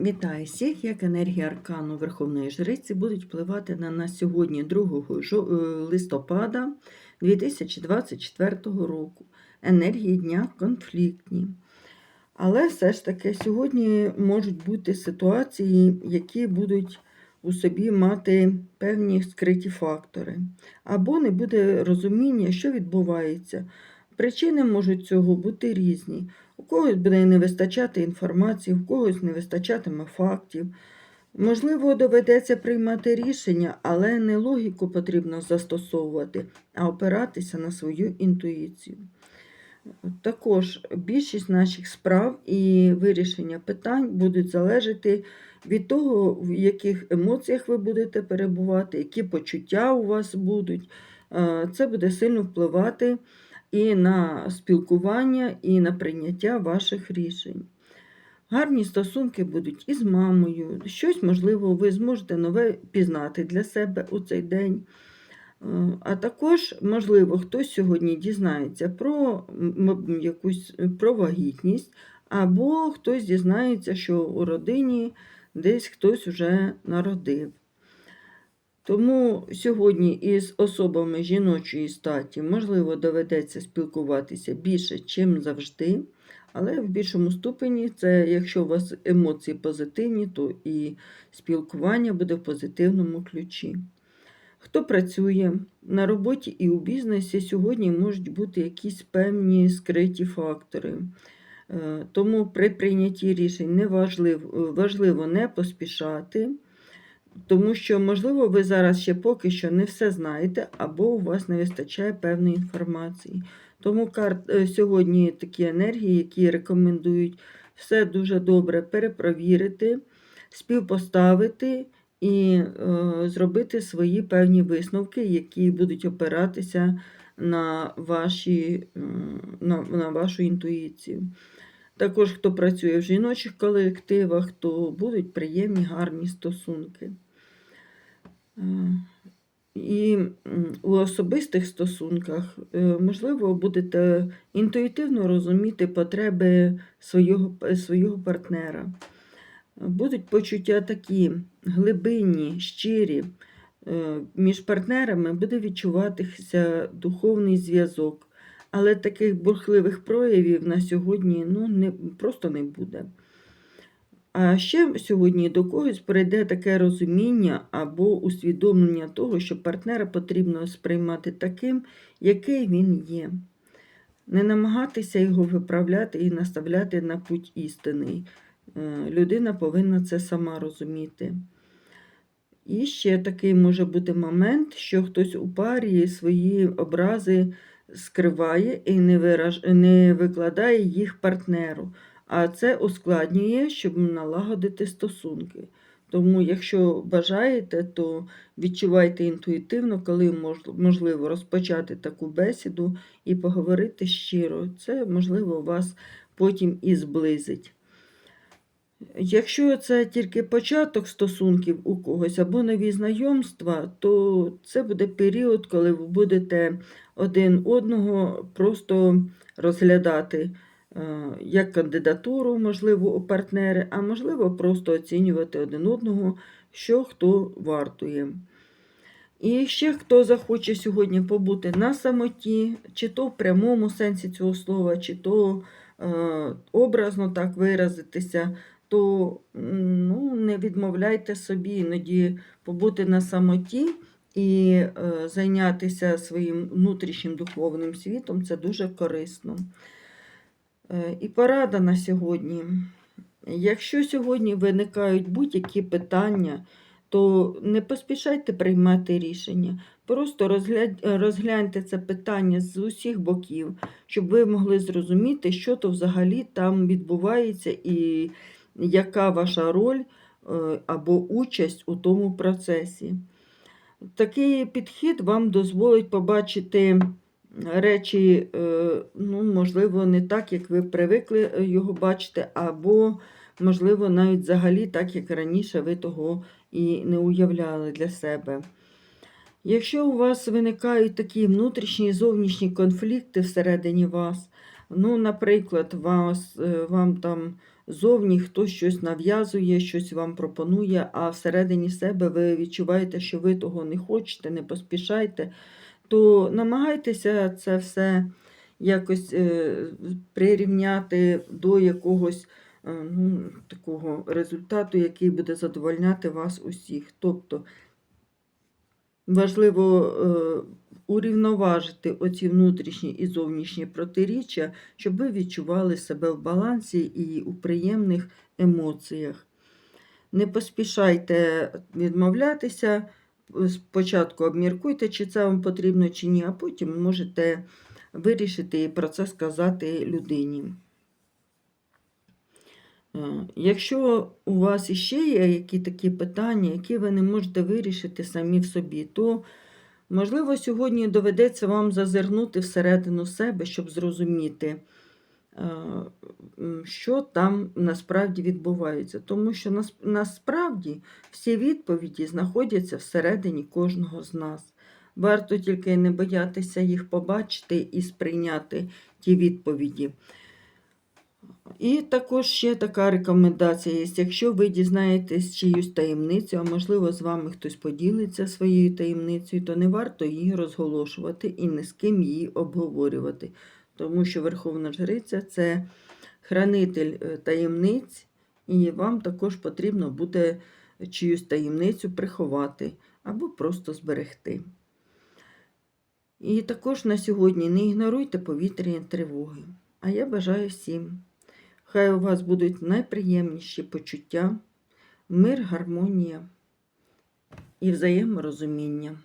Вітаю всіх, як енергія аркану Верховної Жриці будуть впливати на нас сьогодні 2 е, листопада 2024 року. Енергії дня конфліктні. Але все ж таки сьогодні можуть бути ситуації, які будуть у собі мати певні скриті фактори, або не буде розуміння, що відбувається. Причини можуть цього бути різні. У когось буде не вистачати інформації, у когось не вистачатиме фактів. Можливо, доведеться приймати рішення, але не логіку потрібно застосовувати, а опиратися на свою інтуїцію. Також більшість наших справ і вирішення питань будуть залежати від того, в яких емоціях ви будете перебувати, які почуття у вас будуть. Е, Це буде сильно впливати і на спілкування, і на прийняття ваших рішень. Гарні стосунки будуть із мамою. Щось, можливо, ви зможете нове пізнати для себе у цей день. Е, А також, можливо, хтось сьогодні дізнається про якусь про вагітність, або хтось дізнається, що у родині десь хтось вже народив. Тому сьогодні із особами жіночої статі, можливо, доведеться спілкуватися більше, чим завжди. Але в більшому ступені це, якщо у вас емоції позитивні, то і спілкування буде в позитивному ключі. Хто працює на роботі і у бізнесі, сьогодні можуть бути якісь певні скриті фактори. Е, Тому при прийнятті рішень важливо, важливо не поспішати, тому що, можливо, ви зараз ще поки що не все знаєте, або у вас не вистачає певної інформації. Тому карт, е, сьогодні такі енергії, які рекомендують все дуже добре перепровірити, співпоставити і е, зробити свої певні висновки, які будуть опиратися на, ваші, м, на, на вашу інтуїцію. Також, хто працює в жіночих колективах, то будуть приємні гарні стосунки. Е, І у особистих стосунках, е, можливо, будете інтуїтивно розуміти потреби свого, свого партнера. Будуть почуття такі глибинні, щирі. Е, Між партнерами буде відчуватися духовний зв'язок. Але таких бурхливих проявів на сьогодні ну, не, просто не буде. А ще сьогодні до когось прийде таке розуміння або усвідомлення того, що партнера потрібно сприймати таким, який він є. Не намагатися його виправляти і наставляти на путь істини. Е, Людина повинна це сама розуміти. І ще такий може бути момент, що хтось у парі свої образи скриває і не, викладає їх партнеру, а це ускладнює, щоб налагодити стосунки. Тому, якщо бажаєте, то відчувайте інтуїтивно, коли можливо розпочати таку бесіду і поговорити щиро. Це, можливо, вас потім і зблизить. Якщо це тільки початок стосунків у когось або нові знайомства, то це буде період, коли ви будете один одного просто розглядати як кандидатуру, можливо, у партнери, а можливо, просто оцінювати один одного, що хто вартує. І ще хто захоче сьогодні побути на самоті, чи то в прямому сенсі цього слова, чи то е, образно так виразитися, то ну, не відмовляйте собі іноді побути на самоті і е, зайнятися своїм внутрішнім духовним світом це дуже корисно. Е, і порада на сьогодні. Якщо сьогодні виникають будь-які питання, то не поспішайте приймати рішення. Просто розглянь- розгляньте це питання з усіх боків, щоб ви могли зрозуміти, що то взагалі там відбувається і яка ваша роль е, або участь у тому процесі. Такий підхід вам дозволить побачити речі, е, ну, можливо, не так, як ви привикли е, його бачити, або, можливо, навіть взагалі так, як раніше ви того і не уявляли для себе. Якщо у вас виникають такі внутрішні і зовнішні конфлікти всередині вас, ну, наприклад, вас, е, вам там зовні хтось щось нав'язує, щось вам пропонує, а всередині себе ви відчуваєте, що ви того не хочете, не поспішайте, то намагайтеся це все якось е, прирівняти до якогось е, ну, такого результату, який буде задовольняти вас усіх. Тобто важливо е, урівноважити оці внутрішні і зовнішні протиріччя, щоб ви відчували себе в балансі і у приємних емоціях. Не поспішайте відмовлятися. Спочатку обміркуйте, чи це вам потрібно, чи ні, а потім можете вирішити і про це сказати людині. Е, Якщо у вас іще є які такі питання, які ви не можете вирішити самі в собі, то, можливо, сьогодні доведеться вам зазирнути всередину себе, щоб зрозуміти, що там насправді відбувається. Тому що нас- насправді всі відповіді знаходяться всередині кожного з нас. Варто тільки не боятися їх побачити і сприйняти ті відповіді. І також ще така рекомендація є. Якщо ви дізнаєтесь чиюсь таємницю, а можливо з вами хтось поділиться своєю таємницею, то не варто її розголошувати і ні з ким її обговорювати. Тому що Верховна Жриця це хранитель е, таємниць, і вам також потрібно буде чиюсь таємницю приховати або просто зберегти. І також на сьогодні не ігноруйте повітряні тривоги. А я бажаю всім. Хай у вас будуть найприємніші почуття, мир, гармонія і взаєморозуміння.